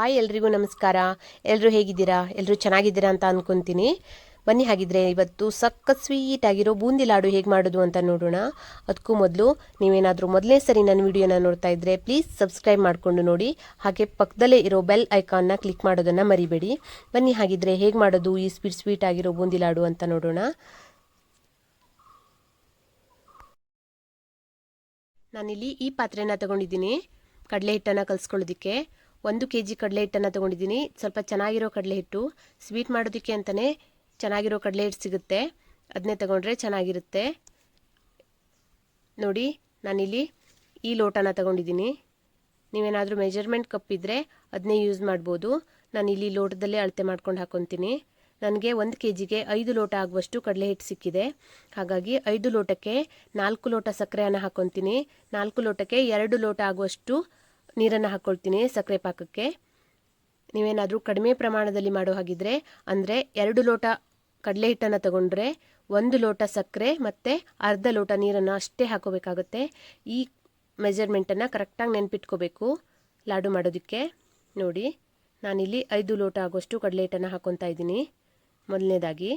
Hi ಎಲ್ರಿಗೂ ನಮಸ್ಕಾರ. ಎಲ್ಲರೂ ಹೇಗಿದ್ದೀರಾ? ಎಲ್ಲರೂ ಚೆನ್ನಾಗಿದ್ದೀರಾ ಅಂತ ಅನ್ಕೊಂತೀನಿ. ಬನ್ನಿ, ಹಾಗಿದ್ರೆ ಇವತ್ತು ಸಕ್ಕ ಸ್ವೀಟ್ ಆಗಿರೋ ಬೂಂದಿ ಲಾಡು ಹೇಗೆ ಮಾಡೋದು ಅಂತ ನೋಡೋಣ. ಅದಕ್ಕೂ ಮೊದಲು ನೀವೇನಾದರೂ ಮೊದಲನೇ ಸರಿ ನನ್ನ ವಿಡಿಯೋನ ನೋಡ್ತಾ ಇದ್ದರೆ ಪ್ಲೀಸ್ ಸಬ್ಸ್ಕ್ರೈಬ್ ಮಾಡಿಕೊಂಡು ನೋಡಿ. ಹಾಗೆ ಪಕ್ಕದಲ್ಲೇ ಇರೋ ಬೆಲ್ ಐಕಾನ್ನ ಕ್ಲಿಕ್ ಮಾಡೋದನ್ನು ಮರಿಬೇಡಿ. ಬನ್ನಿ, ಹಾಗಿದ್ರೆ ಹೇಗೆ ಮಾಡೋದು ಈ ಸ್ವೀಟ್ ಸ್ವೀಟ್ ಆಗಿರೋ ಬೂಂದಿ ಲಾಡು ಅಂತ ನೋಡೋಣ. ನಾನಿಲ್ಲಿ ಈ ಪಾತ್ರೆನ ತಗೊಂಡಿದ್ದೀನಿ. ಕಡಲೆ ಹಿಟ್ಟನ್ನು ಕಲಿಸ್ಕೊಳ್ಳೋದಕ್ಕೆ. ಒಂದು ಕೆ ಜಿ ಕಡಲೆ ಹಿಟ್ಟನ್ನು ತೊಗೊಂಡಿದ್ದೀನಿ. ಸ್ವಲ್ಪ ಚೆನ್ನಾಗಿರೋ ಕಡಲೆ ಹಿಟ್ಟು ಸ್ವೀಟ್ ಮಾಡೋದಕ್ಕೆ ಅಂತಲೇ ಚೆನ್ನಾಗಿರೋ ಕಡಲೆ ಹಿಟ್ಟು ಸಿಗುತ್ತೆ. ಅದನ್ನೇ ತಗೊಂಡ್ರೆ ಚೆನ್ನಾಗಿರುತ್ತೆ. ನೋಡಿ, ನಾನಿಲ್ಲಿ ಈ ಲೋಟನ ತಗೊಂಡಿದ್ದೀನಿ. ನೀವೇನಾದರೂ ಮೆಜರ್ಮೆಂಟ್ ಕಪ್ ಇದ್ದರೆ ಅದನ್ನೇ ಯೂಸ್ ಮಾಡ್ಬೋದು. ನಾನಿಲ್ಲಿ ಲೋಟದಲ್ಲೇ ಅಳತೆ ಮಾಡ್ಕೊಂಡು ಹಾಕೊತೀನಿ. ನನಗೆ ಒಂದು ಕೆ ಜಿಗೆ ಐದು ಲೋಟ ಆಗುವಷ್ಟು ಕಡಲೆ ಹಿಟ್ಟು ಸಿಕ್ಕಿದೆ. ಹಾಗಾಗಿ ಐದು ಲೋಟಕ್ಕೆ ನಾಲ್ಕು ಲೋಟ ಸಕ್ಕರೆಯನ್ನು ಹಾಕೊತೀನಿ. ನಾಲ್ಕು ಲೋಟಕ್ಕೆ ಎರಡು ಲೋಟ ಆಗುವಷ್ಟು ನೀರನ್ನು ಹಾಕ್ಕೊಳ್ತೀನಿ ಸಕ್ಕರೆ ಪಾಕಕ್ಕೆ. ನೀವೇನಾದರೂ ಕಡಿಮೆ ಪ್ರಮಾಣದಲ್ಲಿ ಮಾಡೋ ಹಾಗಿದ್ರೆ, ಅಂದರೆ ಎರಡು ಲೋಟ ಕಡಲೆ ಹಿಟ್ಟನ್ನು ತಗೊಂಡ್ರೆ ಒಂದು ಲೋಟ ಸಕ್ಕರೆ ಮತ್ತು ಅರ್ಧ ಲೋಟ ನೀರನ್ನು ಅಷ್ಟೇ ಹಾಕೋಬೇಕಾಗುತ್ತೆ. ಈ ಮೆಜರ್ಮೆಂಟನ್ನು ಕರೆಕ್ಟಾಗಿ ನೆನ್ಪಿಟ್ಕೋಬೇಕು ಲಾಡು ಮಾಡೋದಕ್ಕೆ. ನೋಡಿ, ನಾನಿಲ್ಲಿ ಐದು ಲೋಟ ಆಗೋಷ್ಟು ಕಡಲೆ ಹಿಟ್ಟನ್ನು ಹಾಕ್ಕೊತಾ ಇದ್ದೀನಿ. ಮೊದಲನೇದಾಗಿ,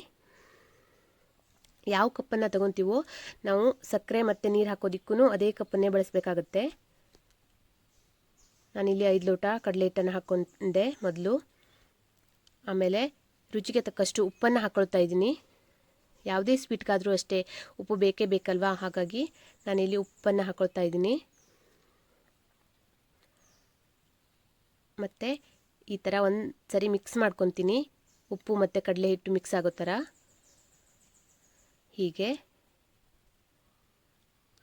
ಯಾವ ಕಪ್ಪನ್ನು ತಗೊತೀವೋ ನಾವು ಸಕ್ಕರೆ ಮತ್ತು ನೀರು ಹಾಕೋದಿಕ್ಕೂ ಅದೇ ಕಪ್ಪನ್ನೇ ಬಳಸಬೇಕಾಗತ್ತೆ. ನಾನಿಲ್ಲಿ ಐದು ಲೋಟ ಕಡಲೆ ಹಿಟ್ಟನ್ನು ಹಾಕ್ಕೊಂಡೆ ಮೊದಲು. ಆಮೇಲೆ ರುಚಿಗೆ ತಕ್ಕಷ್ಟು ಉಪ್ಪನ್ನು ಹಾಕ್ಕೊಳ್ತಾ ಇದ್ದೀನಿ. ಯಾವುದೇ ಸ್ವೀಟ್ಗಾದರೂ ಅಷ್ಟೇ ಉಪ್ಪು ಬೇಕೇ ಬೇಕಲ್ವಾ? ಹಾಗಾಗಿ ನಾನಿಲ್ಲಿ ಉಪ್ಪನ್ನು ಹಾಕ್ಕೊಳ್ತಾ ಇದ್ದೀನಿ. ಮತ್ತು ಈ ಥರ ಒಂದು ಸರಿ ಮಿಕ್ಸ್ ಮಾಡ್ಕೊತೀನಿ. ಉಪ್ಪು ಮತ್ತು ಕಡಲೆ ಹಿಟ್ಟು ಮಿಕ್ಸ್ ಆಗೋ ಥರ. ಹೀಗೆ.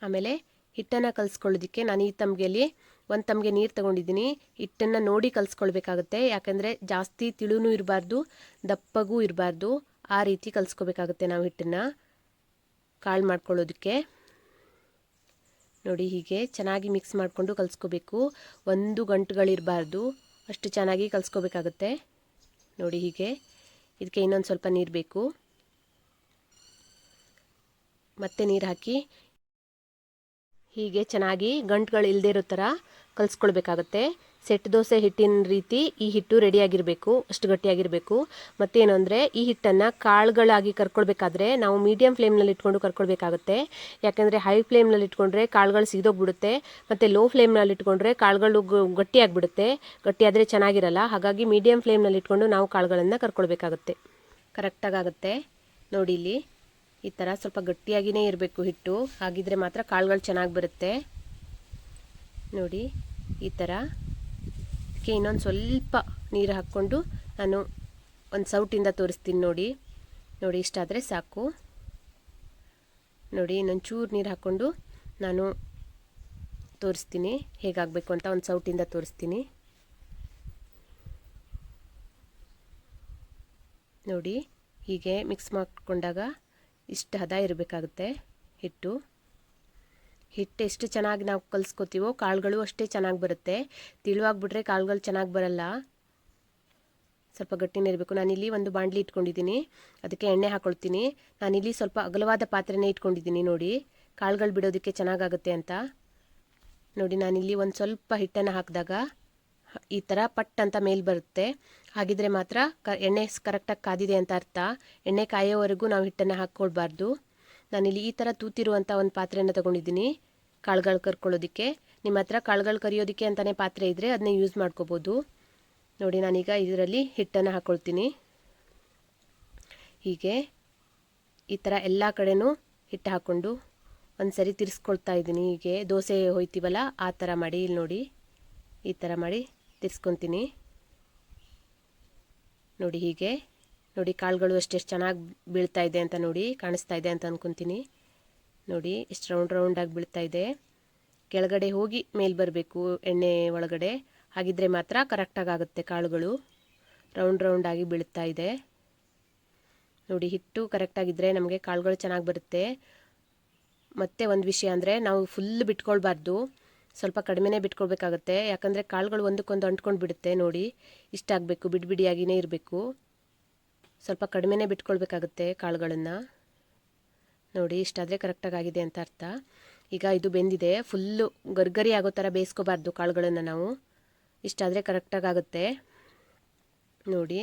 ಆಮೇಲೆ ಹಿಟ್ಟನ್ನು ಕಲಿಸ್ಕೊಳ್ಳೋದಕ್ಕೆ ನಾನು ಈ ತಮ್ಗೆಯಲ್ಲಿ ಒಂದು ತಮಗೆ ನೀರು ತಗೊಂಡಿದ್ದೀನಿ. ಹಿಟ್ಟನ್ನು ನೋಡಿ ಕಲಿಸ್ಕೊಳ್ಬೇಕಾಗುತ್ತೆ. ಯಾಕಂದರೆ ಜಾಸ್ತಿ ತಿಳುನು ಇರಬಾರ್ದು, ದಪ್ಪಗೂ ಇರಬಾರ್ದು. ಆ ರೀತಿ ಕಲಿಸ್ಕೋಬೇಕಾಗುತ್ತೆ ನಾವು ಹಿಟ್ಟನ್ನು. ಕಾಳು ಮಾಡ್ಕೊಳ್ಳೋದಕ್ಕೆ. ನೋಡಿ ಹೀಗೆ ಚೆನ್ನಾಗಿ ಮಿಕ್ಸ್ ಮಾಡಿಕೊಂಡು ಕಲಿಸ್ಕೋಬೇಕು. ಒಂದು ಗಂಟುಗಳಿರಬಾರ್ದು. ಅಷ್ಟು ಚೆನ್ನಾಗಿ ಕಲಿಸ್ಕೋಬೇಕಾಗುತ್ತೆ. ನೋಡಿ ಹೀಗೆ. ಇದಕ್ಕೆ ಇನ್ನೊಂದು ಸ್ವಲ್ಪ ನೀರು ಬೇಕು. ಮತ್ತೆ ನೀರು ಹಾಕಿ. ಹೀಗೆ ಚೆನ್ನಾಗಿ ಗಂಟುಗಳು ಇಲ್ಲದೇ ಇರೋ ಥರ ಕಲಿಸ್ಕೊಳ್ಬೇಕಾಗತ್ತೆ. ಸೆಟ್ ದೋಸೆ ಹಿಟ್ಟಿನ ರೀತಿ ಈ ಹಿಟ್ಟು ರೆಡಿಯಾಗಿರಬೇಕು ಅಷ್ಟು ಗಟ್ಟಿಯಾಗಿರಬೇಕು. ಮತ್ತೇನು ಅಂದರೆ ಈ ಹಿಟ್ಟನ್ನು ಕಾಳುಗಳಾಗಿ ಕರ್ಕೊಳ್ಬೇಕಾದ್ರೆ ನಾವು ಮೀಡಿಯಮ್ ಫ್ಲೇಮ್ನಲ್ಲಿ ಇಟ್ಕೊಂಡು ಕರ್ಕೊಳ್ಬೇಕಾಗತ್ತೆ. ಯಾಕೆಂದರೆ ಹೈ ಫ್ಲೇಮ್ನಲ್ಲಿ ಇಟ್ಕೊಂಡ್ರೆ ಕಾಳುಗಳು ಸಿಗೋಗ್ಬಿಡುತ್ತೆ ಮತ್ತು ಲೋ ಫ್ಲೇಮ್ನಲ್ಲಿ ಇಟ್ಕೊಂಡ್ರೆ ಕಾಳುಗಳು ಗಟ್ಟಿಯಾಗಿಬಿಡುತ್ತೆ. ಗಟ್ಟಿಯಾದರೆ ಚೆನ್ನಾಗಿರಲ್ಲ. ಹಾಗಾಗಿ ಮೀಡಿಯಮ್ ಫ್ಲೇಮ್ನಲ್ಲಿ ಇಟ್ಕೊಂಡು ನಾವು ಕಾಳುಗಳನ್ನು ಕರ್ಕೊಳ್ಬೇಕಾಗತ್ತೆ. ಕರೆಕ್ಟಾಗುತ್ತೆ ನೋಡಿ ಇಲ್ಲಿ, ಈ ಥರ ಸ್ವಲ್ಪ ಗಟ್ಟಿಯಾಗಿಯೇ ಇರಬೇಕು ಹಿಟ್ಟು. ಹಾಗಿದ್ರೆ ಮಾತ್ರ ಕಾಳುಗಳು ಚೆನ್ನಾಗಿ ಬರುತ್ತೆ. ನೋಡಿ, ಈ ಥರ. ಅದಕ್ಕೆ ಇನ್ನೊಂದು ಸ್ವಲ್ಪ ನೀರು ಹಾಕ್ಕೊಂಡು ನಾನು ಒಂದು ಸೌಟಿಂದ ತೋರಿಸ್ತೀನಿ ನೋಡಿ. ನೋಡಿ ಇಷ್ಟಾದರೆ ಸಾಕು. ನೋಡಿ ಇನ್ನೊಂದು ಚೂರು ನೀರು ಹಾಕ್ಕೊಂಡು ನಾನು ತೋರಿಸ್ತೀನಿ ಹೇಗಾಗಬೇಕು ಅಂತ ಒಂದು ಸೌಟಿಂದ ತೋರಿಸ್ತೀನಿ. ನೋಡಿ, ಹೀಗೆ ಮಿಕ್ಸ್ ಮಾಡಿಕೊಂಡಾಗ ಇಷ್ಟು ಹದ ಇರಬೇಕಾಗುತ್ತೆ ಹಿಟ್ಟು. ಹಿಟ್ಟು ಎಷ್ಟು ಚೆನ್ನಾಗಿ ನಾವು ಕಲಿಸ್ಕೋತೀವೋ, ಕಾಳುಗಳು ಅಷ್ಟೇ ಚೆನ್ನಾಗಿ ಬರುತ್ತೆ. ತಿಳುವಾಗಿಬಿಟ್ರೆ ಕಾಳುಗಳು ಚೆನ್ನಾಗಿ ಬರಲ್ಲ. ಸ್ವಲ್ಪ ಗಟ್ಟಿನೇ ಇರಬೇಕು. ನಾನಿಲ್ಲಿ ಒಂದು ಬಾಂಡ್ಲಿ ಇಟ್ಕೊಂಡಿದ್ದೀನಿ. ಅದಕ್ಕೆ ಎಣ್ಣೆ ಹಾಕ್ಕೊಳ್ತೀನಿ ನಾನಿಲ್ಲಿ ಸ್ವಲ್ಪ ಅಗಲವಾದ ಪಾತ್ರೆನೇ ಇಟ್ಕೊಂಡಿದ್ದೀನಿ ನೋಡಿ. ಕಾಳುಗಳು ಬಿಡೋದಕ್ಕೆ ಚೆನ್ನಾಗಾಗುತ್ತೆ ಅಂತ. ನೋಡಿ, ನಾನಿಲ್ಲಿ ಒಂದು ಸ್ವಲ್ಪ ಹಿಟ್ಟನ್ನು ಹಾಕಿದಾಗ ಈ ಥರ ಪಟ್ ಅಂತ ಮೇಲೆ ಬರುತ್ತೆ. ಹಾಗಿದ್ರೆ ಮಾತ್ರ ಕ, ಎಣ್ಣೆ ಕರೆಕ್ಟಾಗಿ ಕಾದಿದೆ ಅಂತ ಅರ್ಥ. ಎಣ್ಣೆ ಕಾಯೋವರೆಗೂ ನಾವು ಹಿಟ್ಟನ್ನು ಹಾಕ್ಕೊಳ್ಬಾರ್ದು ನಾನಿಲ್ಲಿ ಈ ಥರ ತೂತಿರುವಂಥ ಒಂದು ಪಾತ್ರೆಯನ್ನು ತೊಗೊಂಡಿದ್ದೀನಿ. ಕಾಳುಗಳು ಕರ್ಕೊಳ್ಳೋದಕ್ಕೆ. ನಿಮ್ಮ ಹತ್ರ ಕಾಳುಗಳು ಕರಿಯೋದಕ್ಕೆ ಅಂತಲೇ ಪಾತ್ರೆ ಇದ್ದರೆ ಅದನ್ನ ಯೂಸ್ ಮಾಡ್ಕೋಬೋದು. ನೋಡಿ, ನಾನೀಗ ಇದರಲ್ಲಿ ಹಿಟ್ಟನ್ನು ಹಾಕ್ಕೊಳ್ತೀನಿ ಹೀಗೆ ಈ ಥರ ಎಲ್ಲ ಕಡೆನೂ ಹಿಟ್ಟು ಹಾಕ್ಕೊಂಡು ಒಂದು ಸರಿ ತಿರ್ಸ್ಕೊಳ್ತಾ ಇದ್ದೀನಿ. ಹೀಗೆ ದೋಸೆ ಹೋಯ್ತೀವಲ್ಲ, ಆ ಥರ ಮಾಡಿ. ಇಲ್ಲಿ ನೋಡಿ, ಈ ಥರ ಮಾಡಿ ತಿರ್ಸ್ಕೊತೀನಿ. ನೋಡಿ, ಹೀಗೆ ನೋಡಿ ಕಾಳುಗಳು ಅಷ್ಟೆಷ್ಟು ಚೆನ್ನಾಗಿ ಬೀಳ್ತಾ ಇದೆ ಅಂತ ನೋಡಿ, ಕಾಣಿಸ್ತಾ ಇದೆ ಅಂತ ಅಂದ್ಕೊತೀನಿ ನೋಡಿ, ಎಷ್ಟು ರೌಂಡ್ ರೌಂಡಾಗಿ ಬೀಳ್ತಾ ಇದೆ. ಕೆಳಗಡೆ ಹೋಗಿ ಮೇಲೆ ಬರಬೇಕು, ಎಣ್ಣೆ ಒಳಗಡೆ. ಹಾಗಿದ್ರೆ ಮಾತ್ರ ಕರೆಕ್ಟಾಗಿ ಆಗುತ್ತೆ ಕಾಳುಗಳು ರೌಂಡ್ ರೌಂಡಾಗಿ ಬೀಳ್ತಾ ಇದೆ. ನೋಡಿ, ಹಿಟ್ಟು ಕರೆಕ್ಟಾಗಿದ್ದರೆ ನಮಗೆ ಕಾಳುಗಳು ಚೆನ್ನಾಗಿ ಬರುತ್ತೆ. ಮತ್ತೆ ಒಂದು ವಿಷಯ ಅಂದರೆ, ನಾವು ಫುಲ್ ಬಿಟ್ಕೊಳ್ಬಾರ್ದು. ಸ್ವಲ್ಪ ಕಡಿಮೆನೇ ಬಿಟ್ಕೊಳ್ಬೇಕಾಗತ್ತೆ. ಯಾಕಂದರೆ ಕಾಳುಗಳು ಒಂದಕ್ಕೊಂದು ಅಂಟ್ಕೊಂಡು ಬಿಡುತ್ತೆ ನೋಡಿ. ಇಷ್ಟ ಆಗಬೇಕು ಬಿಡಿ ಬಿಡಿಯಾಗಿಯೇ ಇರಬೇಕು. ಸ್ವಲ್ಪ ಕಡಿಮೆನೇ ಬಿಟ್ಕೊಳ್ಬೇಕಾಗುತ್ತೆ ಕಾಳುಗಳನ್ನು. ನೋಡಿ, ಇಷ್ಟಾದರೆ ಕರೆಕ್ಟಾಗಿ ಆಗಿದೆ ಅಂತ ಅರ್ಥ. ಈಗ ಇದು ಬೆಂದಿದೆ. ಫುಲ್ಲು ಗರ್ಗರಿ ಆಗೋ ಥರ ಬೇಯಿಸ್ಕೋಬಾರ್ದು ಕಾಳುಗಳನ್ನು ನಾವು. ಇಷ್ಟಾದರೆ ಕರೆಕ್ಟಾಗಿ ಆಗುತ್ತೆ ನೋಡಿ.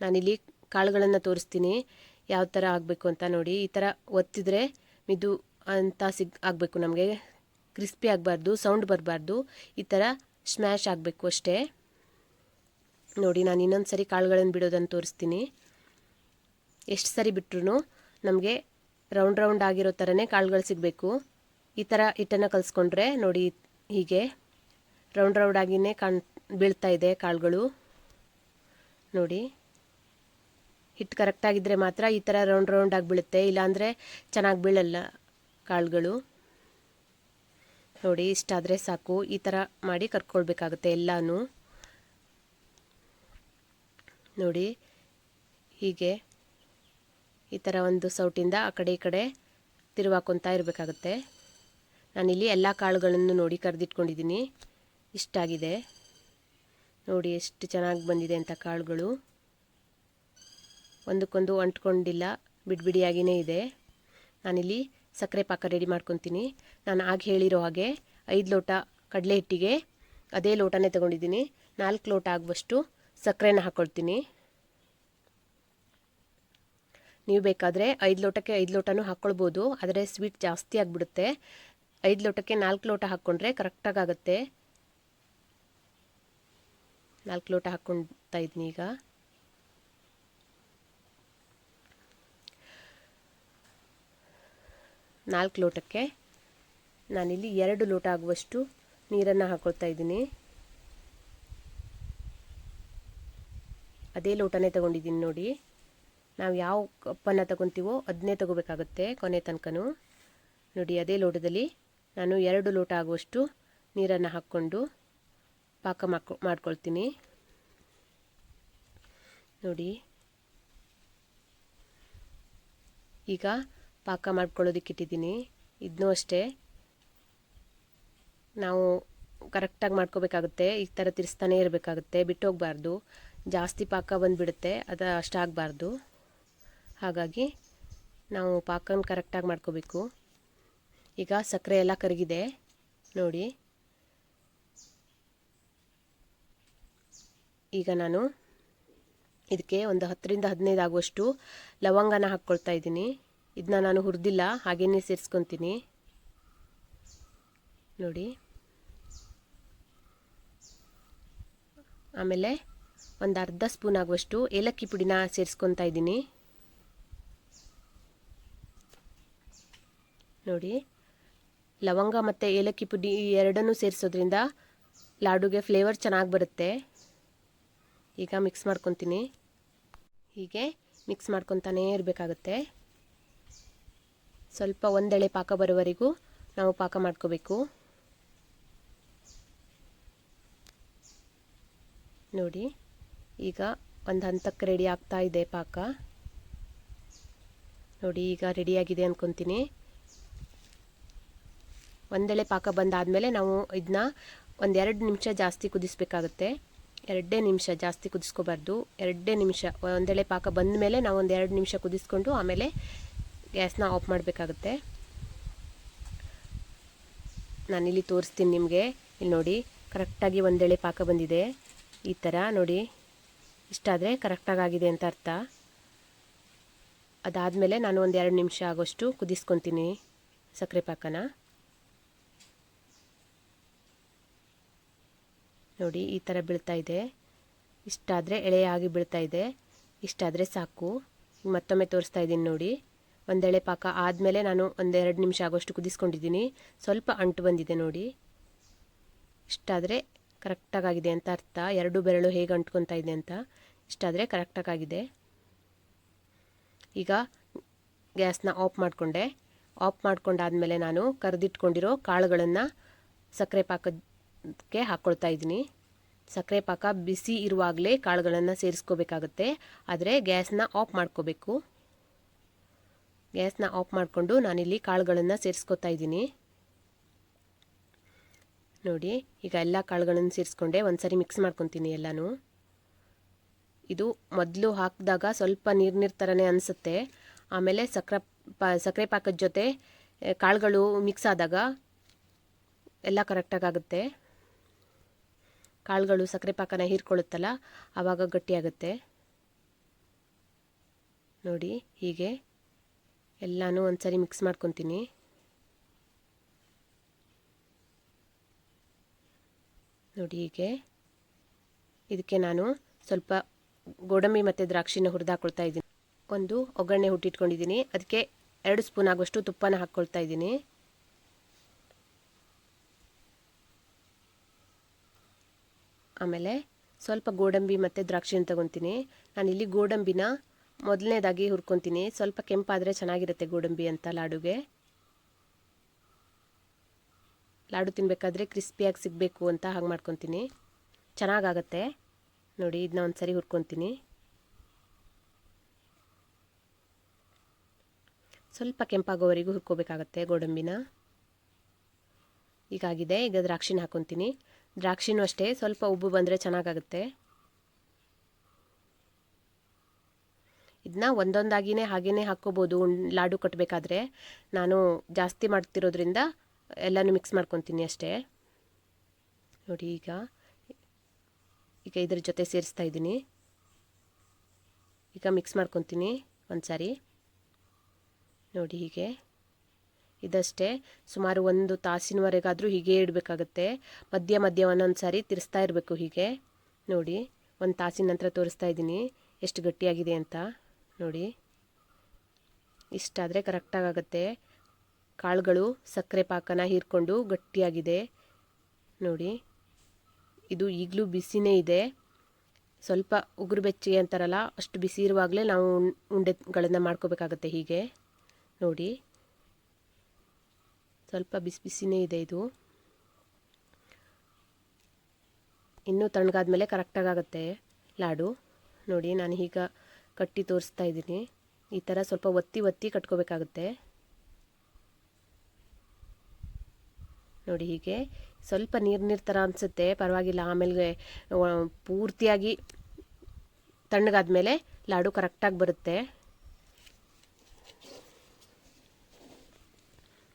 ನಾನಿಲ್ಲಿ ಕಾಳುಗಳನ್ನು ತೋರಿಸ್ತೀನಿ. ಯಾವ ಥರ ಆಗಬೇಕು ಅಂತ ನೋಡಿ. ಈ ಥರ ಒತ್ತಿದ್ರೆ ಮಿದು ಅಂತ ಸಿಗ್ ಆಗಬೇಕು ನಮಗೆ. ಕ್ರಿಸ್ಪಿ ಆಗಬಾರ್ದು, ಸೌಂಡ್ ಬರಬಾರ್ದು. ಈ ಥರ ಸ್ಮ್ಯಾಶ್ ಆಗಬೇಕು ಅಷ್ಟೇ. ನೋಡಿ, ನಾನು ಇನ್ನೊಂದು ಸರಿ ಕಾಳುಗಳನ್ನು ಬಿಡೋದನ್ನು ತೋರಿಸ್ತೀನಿ. ಎಷ್ಟು ಸರಿ ಬಿಟ್ಟರು ನಮಗೆ ರೌಂಡ್ ರೌಂಡ್ ಆಗಿರೋ ಥರನೇ ಕಾಳುಗಳು ಸಿಗಬೇಕು. ಈ ಥರ ಹಿಟ್ಟನ್ನು ಕಲಿಸ್ಕೊಂಡ್ರೆ ನೋಡಿ ಹೀಗೆ ರೌಂಡ್ ರೌಂಡ್ ಆಗಿನೇ ಕಾಣ್, ಬೀಳ್ತಾ ಇದೆ ಕಾಳುಗಳು. ನೋಡಿ ಹಿಟ್ಟು ಕರೆಕ್ಟಾಗಿದ್ದರೆ ಮಾತ್ರ ಈ ಥರ ರೌಂಡ್ ರೌಂಡ್ ಆಗಿ ಬೀಳುತ್ತೆ. ಇಲ್ಲಾಂದರೆ ಚೆನ್ನಾಗಿ ಬೀಳಲ್ಲ ಕಾಳುಗಳು. ನೋಡಿ, ಇಷ್ಟಾದರೆ ಸಾಕು. ಈ ಥರ ಮಾಡಿ ಕರ್ಕೊಳ್ಬೇಕಾಗುತ್ತೆ ಎಲ್ಲನೂ. ನೋಡಿ. ಹೀಗೆ ಈ ಥರ ಒಂದು ಸೌಟಿಂದ ಆ ಕಡೆ ಈ ಕಡೆ ತಿರುವಾಕೊತಾ ಇರಬೇಕಾಗುತ್ತೆ. ನಾನಿಲ್ಲಿ ಎಲ್ಲ ಕಾಳುಗಳನ್ನು ನೋಡಿ ಕರೆದಿಟ್ಕೊಂಡಿದ್ದೀನಿ. ಇಷ್ಟಾಗಿದೆ. ನೋಡಿ ಎಷ್ಟು ಚೆನ್ನಾಗಿ ಬಂದಿದೆ ಅಂತ ಕಾಳುಗಳು. ಒಂದಕ್ಕೊಂದು ಅಂಟ್ಕೊಂಡಿಲ್ಲ ಬಿಡಿಬಿಡಿಯಾಗಿಯೇ ಇದೆ. ನಾನಿಲ್ಲಿ ಸಕ್ಕರೆ ಪಾಕ ರೆಡಿ ಮಾಡ್ಕೊತೀನಿ. ನಾನು ಆಗ ಹೇಳಿರೋ ಹಾಗೆ ಐದು ಲೋಟ ಕಡಲೆ ಹಿಟ್ಟಿಗೆ ಅದೇ ಲೋಟನೇ ತಗೊಂಡಿದ್ದೀನಿ. ನಾಲ್ಕು ಲೋಟ ಆಗುವಷ್ಟು ಸಕ್ಕರೆನ ಹಾಕ್ಕೊಳ್ತೀನಿ ನೀವು ಬೇಕಾದರೆ ಐದು ಲೋಟಕ್ಕೆ ಐದು ಲೋಟನೂ ಹಾಕ್ಕೊಳ್ಬೋದು ಆದರೆ ಸ್ವೀಟ್ ಜಾಸ್ತಿ ಆಗಿಬಿಡುತ್ತೆ. ಐದು ಲೋಟಕ್ಕೆ ನಾಲ್ಕು ಲೋಟ ಹಾಕ್ಕೊಂಡ್ರೆ ಕರೆಕ್ಟಾಗಿ ಆಗುತ್ತೆ ನಾಲ್ಕು ಲೋಟ ಹಾಕ್ಕೊಳ್ತಾ ಇದ್ದೀನಿ ಈಗ. ನಾಲ್ಕು ಲೋಟಕ್ಕೆ ನಾನಿಲ್ಲಿ ಎರಡು ಲೋಟ ಆಗುವಷ್ಟು ನೀರನ್ನು ಹಾಕ್ಕೊಳ್ತಾ ಇದ್ದೀನಿ. ಅದೇ ಲೋಟನೇ ತಗೊಂಡಿದ್ದೀನಿ ನೋಡಿ. ನಾವು ಯಾವ ಕಪ್ಪನ್ನು ತಗೊತೀವೋ ಅದನ್ನೇ ತಗೋಬೇಕಾಗುತ್ತೆ ಕೊನೆ ತನಕನೂ. ನೋಡಿ, ಅದೇ ಲೋಟದಲ್ಲಿ ನಾನು ಎರಡು ಲೋಟ ಆಗುವಷ್ಟು ನೀರನ್ನು ಹಾಕ್ಕೊಂಡು ಪಾಕ ಮಾಡ್ಕೊ, ಮಾಡ್ಕೊಳ್ತೀನಿ. ನೋಡಿ. ಈಗ ಪಾಕ ಮಾಡ್ಕೊಳ್ಳೋದಕ್ಕೆ ಇಟ್ಟಿದ್ದೀನಿ. ಇದನ್ನೂ ಅಷ್ಟೇ. ನಾವು ಕರೆಕ್ಟಾಗಿ ಮಾಡ್ಕೋಬೇಕಾಗುತ್ತೆ. ಈ ಥರ ತಿರ್ಸ್ತಾನೇ ಇರಬೇಕಾಗುತ್ತೆ. ಬಿಟ್ಟು ಹೋಗಬಾರ್ದು ಜಾಸ್ತಿ ಪಾಕ ಬಂದುಬಿಡುತ್ತೆ, ಅದು ಅಷ್ಟಾಗಬಾರ್ದು ಹಾಗಾಗಿ ನಾವು ಪಾಕನ ಕರೆಕ್ಟಾಗಿ ಮಾಡ್ಕೋಬೇಕು. ಈಗ ಸಕ್ಕರೆ ಎಲ್ಲ ಕರಗಿದೆ, ನೋಡಿ. ಈಗ ನಾನು ಇದಕ್ಕೆ ಒಂದು ಹತ್ತರಿಂದ ಹದಿನೈದು ಆಗುವಷ್ಟು ಲವಂಗನ ಹಾಕ್ಕೊಳ್ತಾ ಇದ್ದೀನಿ. ಇದನ್ನ ನಾನು ಹುರಿದಿಲ್ಲ, ಹಾಗೇನೆ ಸೇರಿಸ್ಕೊತೀನಿ. ನೋಡಿ. ಆಮೇಲೆ ಒಂದು ಅರ್ಧ ಸ್ಪೂನ್ ಆಗುವಷ್ಟು ಏಲಕ್ಕಿ ಪುಡಿನ ಸೇರಿಸ್ಕೊತಾ ಇದ್ದೀನಿ. ನೋಡಿ, ಲವಂಗ ಮತ್ತು ಏಲಕ್ಕಿ ಪುಡಿ ಎರಡನ್ನೂ ಸೇರಿಸೋದ್ರಿಂದ ಲಾಡುಗೆ ಫ್ಲೇವರ್ ಚೆನ್ನಾಗಿ ಬರುತ್ತೆ. ಈಗ ಮಿಕ್ಸ್ ಮಾಡ್ಕೊತೀನಿ. ಹೀಗೆ ಮಿಕ್ಸ್ ಮಾಡ್ಕೊತಾನೇ ಇರಬೇಕಾಗುತ್ತೆ. ಸ್ವಲ್ಪ ಒಂದೆಳೆ ಪಾಕ ಬರೋವರೆಗೂ ನಾವು ಪಾಕ ಮಾಡ್ಕೋಬೇಕು. ನೋಡಿ ಈಗ ಒಂದು ಹಂತಕ್ಕೆ ರೆಡಿ ಆಗ್ತಾ ಇದೆ ಪಾಕ. ನೋಡಿ, ಈಗ ರೆಡಿಯಾಗಿದೆ ಅಂದ್ಕೊತೀನಿ ಒಂದೆಳೆ ಪಾಕ ಬಂದಾದಮೇಲೆ ನಾವು ಇದನ್ನ ಒಂದೆರಡು ನಿಮಿಷ ಜಾಸ್ತಿ ಕುದಿಸ್ಬೇಕಾಗುತ್ತೆ. ಎರಡೇ ನಿಮಿಷ ಜಾಸ್ತಿ ಕುದಿಸ್ಕೋಬಾರ್ದು. ಎರಡೇ ನಿಮಿಷ, ಒಂದೆಳೆ ಪಾಕ ಬಂದ ಮೇಲೆ ನಾವು ಒಂದು ಎರಡು ನಿಮಿಷ ಕುದಿಸ್ಕೊಂಡು ಆಮೇಲೆ ಗ್ಯಾಸ್ನ ಆಫ್ ಮಾಡಬೇಕಾಗುತ್ತೆ. ನಾನಿಲ್ಲಿ ತೋರಿಸ್ತೀನಿ ನಿಮಗೆ. ಇಲ್ಲಿ ನೋಡಿ ಕರೆಕ್ಟಾಗಿ ಒಂದೆಳೆ ಪಾಕ ಬಂದಿದೆ. ಈ ಥರ ನೋಡಿ. ಇಷ್ಟಾದರೆ ಕರೆಕ್ಟಾಗಿ ಆಗಿದೆ ಅಂತ ಅರ್ಥ. ಅದಾದಮೇಲೆ ನಾನು ಒಂದು ಎರಡು ನಿಮಿಷ ಆಗೋಷ್ಟು ಕುದಿಸ್ಕೊತೀನಿ ಸಕ್ಕರೆ ಪಾಕನ. ನೋಡಿ, ಈ ಥರ ಬೀಳ್ತಾ ಇದೆ. ಇಷ್ಟಾದರೆ ಎಳೆಯಾಗಿ ಬೀಳ್ತಾ ಇದೆ. ಇಷ್ಟಾದರೆ ಸಾಕು. ಮತ್ತೊಮ್ಮೆ ತೋರಿಸ್ತಾ ಇದ್ದೀನಿ ನೋಡಿ. ಒಂದೆಳೆ ಪಾಕ ಆದಮೇಲೆ ನಾನು ಒಂದೆರಡು ನಿಮಿಷ ಆಗೋಷ್ಟು ಕುದಿಸ್ಕೊಂಡಿದ್ದೀನಿ. ಸ್ವಲ್ಪ ಅಂಟು ಬಂದಿದೆ ನೋಡಿ. ಇಷ್ಟಾದರೆ ಕರೆಕ್ಟಾಗಿದೆ ಅಂತ ಅರ್ಥ. ಎರಡು ಬೆರಳು ಹೇಗೆ ಅಂಟ್ಕೊತಾ ಇದೆ ಅಂತ ಇಷ್ಟಾದರೆ ಕರೆಕ್ಟಾಗಿದೆ ಈಗ ಗ್ಯಾಸ್ನ ಆಫ್ ಮಾಡಿಕೊಂಡೆ. ಆಫ್ ಮಾಡ್ಕೊಂಡಾದಮೇಲೆ ನಾನು ಕರೆದಿಟ್ಕೊಂಡಿರೋ ಕಾಳುಗಳನ್ನು ಸಕ್ಕರೆ ಪಾಕಕ್ಕೆ ಹಾಕ್ಕೊಳ್ತಾ ಇದ್ದೀನಿ. ಸಕ್ಕರೆ ಪಾಕ ಬಿಸಿ ಇರುವಾಗಲೇ ಕಾಳುಗಳನ್ನು ಸೇರಿಸ್ಕೋಬೇಕಾಗುತ್ತೆ. ಆದರೆ ಗ್ಯಾಸ್ನ ಆಫ್ ಮಾಡ್ಕೋಬೇಕು. ಗ್ಯಾಸ್ನ ಆಫ್ ಮಾಡಿಕೊಂಡು ನಾನಿಲ್ಲಿ ಕಾಳುಗಳನ್ನು ಸೇರಿಸ್ಕೊತಾ ಇದ್ದೀನಿ. ನೋಡಿ, ಈಗ ಎಲ್ಲ ಕಾಳುಗಳನ್ನು ಸೇರಿಸ್ಕೊಂಡೆ ಒಂದು ಸರಿ ಮಿಕ್ಸ್ ಮಾಡ್ಕೊತೀನಿ ಎಲ್ಲನೂ. ಇದು ಮೊದಲು ಹಾಕಿದಾಗ ಸ್ವಲ್ಪ ನೀರು ನೀರು ಥರನೇ ಅನಿಸುತ್ತೆ. ಆಮೇಲೆ ಸಕ್ಕರೆ ಪಾ ಸಕ್ಕರೆ ಪಾಕದ ಜೊತೆ ಕಾಳುಗಳು ಮಿಕ್ಸ್ ಆದಾಗ ಎಲ್ಲ ಕರೆಕ್ಟಾಗಿ ಆಗುತ್ತೆ. ಕಾಳುಗಳು ಸಕ್ಕರೆ ಪಾಕನ ಹೀರ್ಕೊಳ್ಳುತ್ತಲ್ಲ ಆವಾಗ ಗಟ್ಟಿಯಾಗುತ್ತೆ. ನೋಡಿ, ಹೀಗೆ ಎಲ್ಲನೂ ಒಂದ್ಸರಿ ಮಿಕ್ಸ್ ಮಾಡ್ಕೊತೀನಿ. ನೋಡಿ ಹೀಗೆ. ಇದಕ್ಕೆ ನಾನು ಸ್ವಲ್ಪ ಗೋಡಂಬಿ ಮತ್ತು ದ್ರಾಕ್ಷಿನ ಹುರಿದಾಕೊಳ್ತಾ ಇದ್ದೀನಿ. ಒಂದು ಒಗ್ಗರಣೆ ಹುಟ್ಟಿಟ್ಕೊಂಡಿದ್ದೀನಿ. ಅದಕ್ಕೆ ಎರಡು ಸ್ಪೂನ್ ಆಗುವಷ್ಟು ತುಪ್ಪನ ಹಾಕ್ಕೊಳ್ತಾ ಇದ್ದೀನಿ. ಆಮೇಲೆ ಸ್ವಲ್ಪ ಗೋಡಂಬಿ ಮತ್ತು ದ್ರಾಕ್ಷಿನ ತಗೊತೀನಿ. ಇಲ್ಲಿ ಗೋಡಂಬಿನ ಮೊದಲನೇದಾಗಿ ಹುರ್ಕೊತೀನಿ. ಸ್ವಲ್ಪ ಕೆಂಪಾದರೆ ಚೆನ್ನಾಗಿರುತ್ತೆ ಗೋಡಂಬಿ ಅಂತ ಲಾಡುಗೆ. ಲಾಡು ತಿನ್ನಬೇಕಾದ್ರೆ ಕ್ರಿಸ್ಪಿಯಾಗಿ ಸಿಗಬೇಕು ಅಂತ ಹಾಗೆ ಮಾಡ್ಕೊತೀನಿ. ಚೆನ್ನಾಗಾಗತ್ತೆ. ನೋಡಿ, ಇದನ್ನ ಒಂದು ಸರಿ ಹುರ್ಕೊತೀನಿ. ಸ್ವಲ್ಪ ಕೆಂಪಾಗೋವರೆಗೂ ಹುರ್ಕೋಬೇಕಾಗತ್ತೆ ಗೋಡಂಬಿನ. ಈಗಾಗಿದೆ. ಈಗ ದ್ರಾಕ್ಷಿನ ಹಾಕೊತೀನಿ. ದ್ರಾಕ್ಷಿನೂ ಅಷ್ಟೇ. ಸ್ವಲ್ಪ ಉಬ್ಬು ಬಂದರೆ ಚೆನ್ನಾಗಾಗುತ್ತೆ. ಇದನ್ನ ಒಂದೊಂದಾಗಿಯೇ ಹಾಗೇ ಹಾಕ್ಕೋಬೋದು. ಲಾಡು ಕಟ್ಟಬೇಕಾದ್ರೆ ನಾನು ಜಾಸ್ತಿ ಮಾಡ್ತಿರೋದ್ರಿಂದ ಎಲ್ಲನೂ ಮಿಕ್ಸ್ ಮಾಡ್ಕೊತೀನಿ ಅಷ್ಟೇ. ನೋಡಿ ಈಗ ಈಗ ಇದ್ರ ಜೊತೆ ಸೇರಿಸ್ತಾ ಇದ್ದೀನಿ. ಈಗ ಮಿಕ್ಸ್ ಮಾಡ್ಕೊತೀನಿ ಒಂದು ಸಾರಿ ನೋಡಿ ಹೀಗೆ. ಇದಷ್ಟೇ. ಸುಮಾರು ಒಂದು ತಾಸಿನವರೆಗಾದರೂ ಹೀಗೆ ಇಡಬೇಕಾಗತ್ತೆ. ಮಧ್ಯ ಮಧ್ಯ ಒಂದೊಂದು ಸಾರಿ ತಿರ್ಸ್ತಾ ಇರಬೇಕು ಹೀಗೆ. ನೋಡಿ, ಒಂದು ತಾಸಿನ ನಂತರ ತೋರಿಸ್ತಾ ಇದ್ದೀನಿ. ಎಷ್ಟು ಗಟ್ಟಿಯಾಗಿದೆ ಅಂತ. ನೋಡಿ. ಇಷ್ಟಾದರೆ ಕರೆಕ್ಟಾಗುತ್ತೆ ಕಾಳುಗಳು ಸಕ್ಕರೆ ಪಾಕನ ಹೀರ್ಕೊಂಡು ಗಟ್ಟಿಯಾಗಿದೆ. ನೋಡಿ, ಇದು ಈಗಲೂ ಬಿಸಿನೇ ಇದೆ. ಸ್ವಲ್ಪ ಉಗುರು ಬೆಚ್ಚಗೆ ಅಂತಾರಲ್ಲ, ಅಷ್ಟು ಬಿಸಿ ಇರುವಾಗಲೇ ನಾವು ಉಂಡೆಗಳನ್ನು ಮಾಡ್ಕೋಬೇಕಾಗತ್ತೆ ಹೀಗೆ. ನೋಡಿ, ಸ್ವಲ್ಪ ಬಿಸಿ ಬಿಸಿನೇ ಇದೆ ಇದು. ಇನ್ನೂ ತಣ್ಣಗಾದ ಮೇಲೆ ಕರೆಕ್ಟಾಗುತ್ತೆ ಲಾಡು. ನೋಡಿ, ನಾನು ಈಗ ಕಟ್ಟಿ ತೋರಿಸ್ತಾ ಇದ್ದೀನಿ. ಈ ಥರ ಸ್ವಲ್ಪ ಒತ್ತಿ ಒತ್ತಿ ಕಟ್ಕೋಬೇಕಾಗುತ್ತೆ. ನೋಡಿ ಹೀಗೆ ಸ್ವಲ್ಪ ನೀರು ನೀರು ಥರ ಅನಿಸುತ್ತೆ. ಪರವಾಗಿಲ್ಲ ಆಮೇಲೆ ಪೂರ್ತಿಯಾಗಿ ತಣ್ಣಗಾದ್ಮೇಲೆ ಲಾಡು ಕರೆಕ್ಟಾಗಿ ಬರುತ್ತೆ.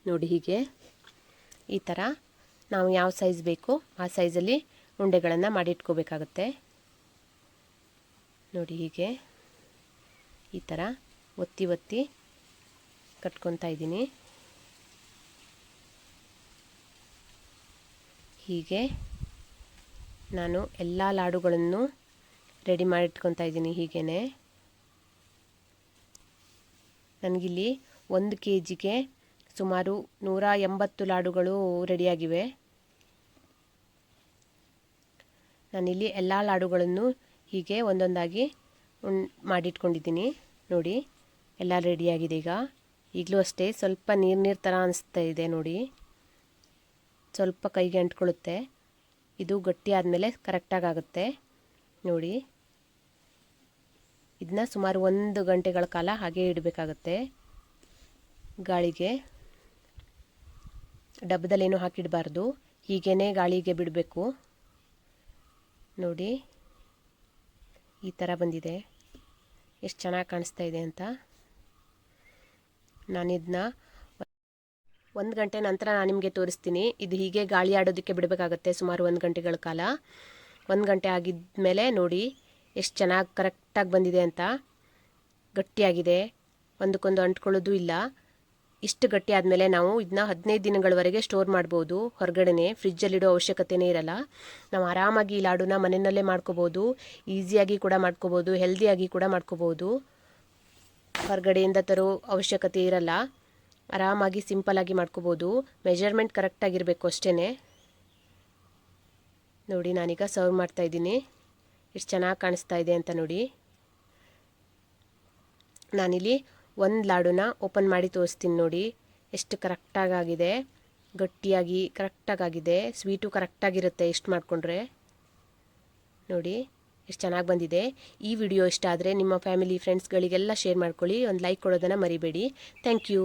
ನೋಡಿ ಹೀಗೆ ಈ ಥರ ನಾವು ಯಾವ ಸೈಜ್ ಬೇಕು ಆ ಸೈಜಲ್ಲಿ ಉಂಡೆಗಳನ್ನು ಮಾಡಿಟ್ಕೋಬೇಕಾಗುತ್ತೆ. ನೋಡಿ ಹೀಗೆ ಈ ಥರ ಒತ್ತಿ ಒತ್ತಿ ಕಟ್ಕೊತಾ ಇದ್ದೀನಿ. ಹೀಗೆ ನಾನು ಎಲ್ಲ ಲಾಡುಗಳನ್ನು ರೆಡಿ ಮಾಡಿಟ್ಕೊತಾ ಇದ್ದೀನಿ ಹೀಗೇ ನನಗಿಲ್ಲಿ ಒಂದು ಕೆ ಜಿಗೆ ಸುಮಾರು ನೂರ ಎಂಬತ್ತು ಲಾಡುಗಳು ರೆಡಿಯಾಗಿವೆ. ನಾನಿಲ್ಲಿ ಎಲ್ಲ ಲಾಡುಗಳನ್ನು ಹೀಗೆ ಒಂದೊಂದಾಗಿ ಉಣ್ ಮಾಡಿಟ್ಕೊಂಡಿದ್ದೀನಿ. ನೋಡಿ, ಎಲ್ಲ ರೆಡಿಯಾಗಿದೆ ಈಗ. ಈಗಲೂ ಅಷ್ಟೇ ಸ್ವಲ್ಪ ನೀರು ನೀರು ಥರ ಅನಿಸ್ತಾ ಇದೆ ನೋಡಿ. ಸ್ವಲ್ಪ ಕೈಗೆ ಅಂಟ್ಕೊಳ್ಳುತ್ತೆ. ಇದು ಗಟ್ಟಿ ಆದಮೇಲೆ ಕರೆಕ್ಟಾಗಿ ಆಗುತ್ತೆ. ನೋಡಿ. ಇದನ್ನ ಸುಮಾರು ಒಂದು ಗಂಟೆಗಳ ಕಾಲ ಹಾಗೆ ಇಡಬೇಕಾಗತ್ತೆ. ಗಾಳಿಗೆ. ಡಬ್ಬದಲ್ಲೇನೂ ಹಾಕಿಡಬಾರ್ದು. ಹೀಗೇ ಗಾಳಿಗೆ ಬಿಡಬೇಕು. ನೋಡಿ. ಈ ಥರ ಬಂದಿದೆ. ಎಷ್ಟು ಚೆನ್ನಾಗಿ ಕಾಣಿಸ್ತಾ ಇದೆ ಅಂತ. ನಾನಿದನ್ನ ಒಂದು ಗಂಟೆ ನಂತರ ನಾನು ನಿಮಗೆ ತೋರಿಸ್ತೀನಿ. ಇದು ಹೀಗೆ ಗಾಳಿ ಆಡೋದಕ್ಕೆ ಬಿಡಬೇಕಾಗತ್ತೆ ಸುಮಾರು ಒಂದು ಗಂಟೆಗಳ ಕಾಲ. ಒಂದು ಗಂಟೆ ಆಗಿದ್ಮೇಲೆ ನೋಡಿ ಎಷ್ಟು ಚೆನ್ನಾಗಿ ಕರೆಕ್ಟಾಗಿ ಬಂದಿದೆ ಅಂತ. ಗಟ್ಟಿಯಾಗಿದೆ. ಒಂದಕ್ಕೊಂದು ಅಂಟ್ಕೊಳ್ಳೋದು ಇಲ್ಲ. ಇಷ್ಟು ಗಟ್ಟಿ ಆದಮೇಲೆ ನಾವು ಇದನ್ನ ಹದಿನೈದು ದಿನಗಳವರೆಗೆ ಸ್ಟೋರ್ ಮಾಡ್ಬೋದು. ಹೊರಗಡೆನೆ ಫ್ರಿಜ್ಜಲ್ಲಿಡೋ ಅವಶ್ಯಕತೆಯೇ ಇರಲ್ಲ. ನಾವು ಆರಾಮಾಗಿ ಈ ಲಾಡುನ ಮನೆಯಲ್ಲೇ ಮಾಡ್ಕೋಬೋದು. ಈಸಿಯಾಗಿ ಕೂಡ ಮಾಡ್ಕೋಬೋದು. ಹೆಲ್ದಿಯಾಗಿ ಕೂಡ ಮಾಡ್ಕೋಬೋದು. ಹೊರಗಡೆಯಿಂದ ತರೋ ಅವಶ್ಯಕತೆ ಇರಲ್ಲ. ಆರಾಮಾಗಿ ಸಿಂಪಲಾಗಿ ಮಾಡ್ಕೋಬೋದು. ಮೆಜರ್ಮೆಂಟ್ ಕರೆಕ್ಟಾಗಿರಬೇಕು ಅಷ್ಟೇ ನೋಡಿ, ನಾನೀಗ ಸರ್ವ್ ಮಾಡ್ತಾಯಿದ್ದೀನಿ ಎಷ್ಟು ಚೆನ್ನಾಗಿ ಕಾಣಿಸ್ತಾ ಇದೆ ಅಂತ ನೋಡಿ. ನಾನಿಲ್ಲಿ ಒಂದು ಲಾಡುನ ಓಪನ್ ಮಾಡಿ ತೋರಿಸ್ತೀನಿ ನೋಡಿ. ಎಷ್ಟು ಕರೆಕ್ಟಾಗಿದೆ ಗಟ್ಟಿಯಾಗಿ ಕರೆಕ್ಟಾಗಿದೆ ಸ್ವೀಟು ಕರೆಕ್ಟಾಗಿರುತ್ತೆ ಎಷ್ಟು ಮಾಡಿಕೊಂಡ್ರೆ. ನೋಡಿ ಎಷ್ಟು ಚೆನ್ನಾಗಿ ಬಂದಿದೆ. ಈ ವಿಡಿಯೋ ಇಷ್ಟ ಆದರೆ ನಿಮ್ಮ ಫ್ಯಾಮಿಲಿ ಫ್ರೆಂಡ್ಸ್ಗಳಿಗೆಲ್ಲ ಶೇರ್ ಮಾಡ್ಕೊಳ್ಳಿ. ಒಂದು ಲೈಕ್ ಕೊಡೋದನ್ನು ಮರಿಬೇಡಿ. Thank you